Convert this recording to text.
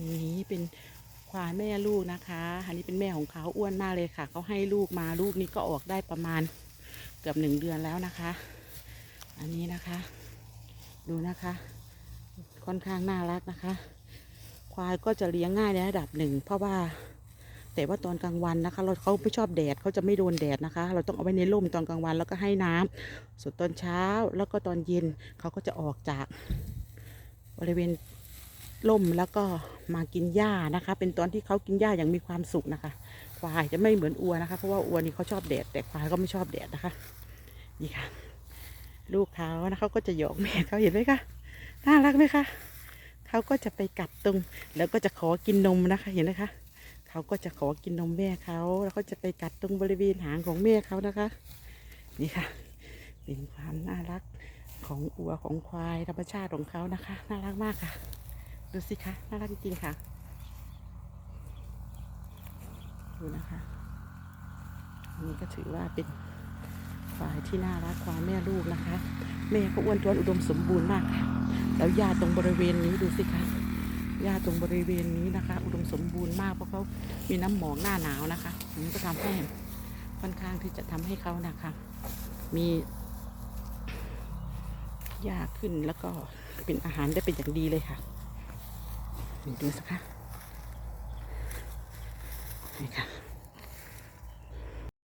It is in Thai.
นี้เป็นควายแม่ลูกนะคะ อันนี้เป็นแม่ของเขาอ้วนมากเลยค่ะ เขาให้ลูกมาลูกนี้ก็ออกได้ประมาณเกือบหนึ่งเดือนแล้วนะคะ อันนี้นะคะ ดูนะคะ ค่อนข้างน่ารักนะคะ ควายก็จะเลี้ยงง่ายในระดับหนึ่งเพราะว่าแต่ว่าตอนกลางวันนะคะ เราเขาไม่ชอบแดดเขาจะไม่โดนแดดนะคะ เราต้องเอาไว้ในร่มตอนกลางวันแล้วก็ให้น้ำส่วนตอนเช้าแล้วก็ตอนเย็นเขาก็จะออกจากบริเวณ ร่มแล้วก็มากินหญ้านะคะ เป็นตอนที่เขากินหญ้าอย่างมีความสุขนะคะ ควายจะไม่เหมือนอัวนะคะ เพราะว่าอัวนี่เขาชอบแดด แต่ควายก็ไม่ชอบแดดนะคะ นี่ค่ะ ลูกเขานะเขาก็จะหยอกแม่เขาเห็นไหมคะ น่ารักไหมคะเขาก็จะไปกัดตรง แล้วก็จะขอกินนมนะคะ เห็นไหมคะเขาก็จะขอกินนมแม่เขา แล้วเขาจะไปกัดตรงบริเวณหางของแม่เขานะคะ นี่ค่ะ เป็นความน่ารักของอัวของควายธรรมชาติของเขานะคะ น่ารักมากค่ะ ดูสิคะน่ารักจริงๆค่ะ ดูนะคะอันนี้ก็ถือว่าเป็นควายที่น่ารักควายแม่ลูกนะคะ แม่ก็อ้วนท้วนอุดมสมบูรณ์มากค่ะ แล้วหญ้าตรงบริเวณนี้ดูสิคะหญ้าตรงบริเวณนี้นะคะ อุดมสมบูรณ์มากเพราะเขามีน้ำหมอกหน้าหนาวนะคะมันก็ทำให้ค่อนข้างที่จะทำให้เขานะคะ มีหญ้าขึ้นแล้วก็เป็นอาหารได้เป็นอย่างดีเลยค่ะ ดูสิคะนี่ค่ะ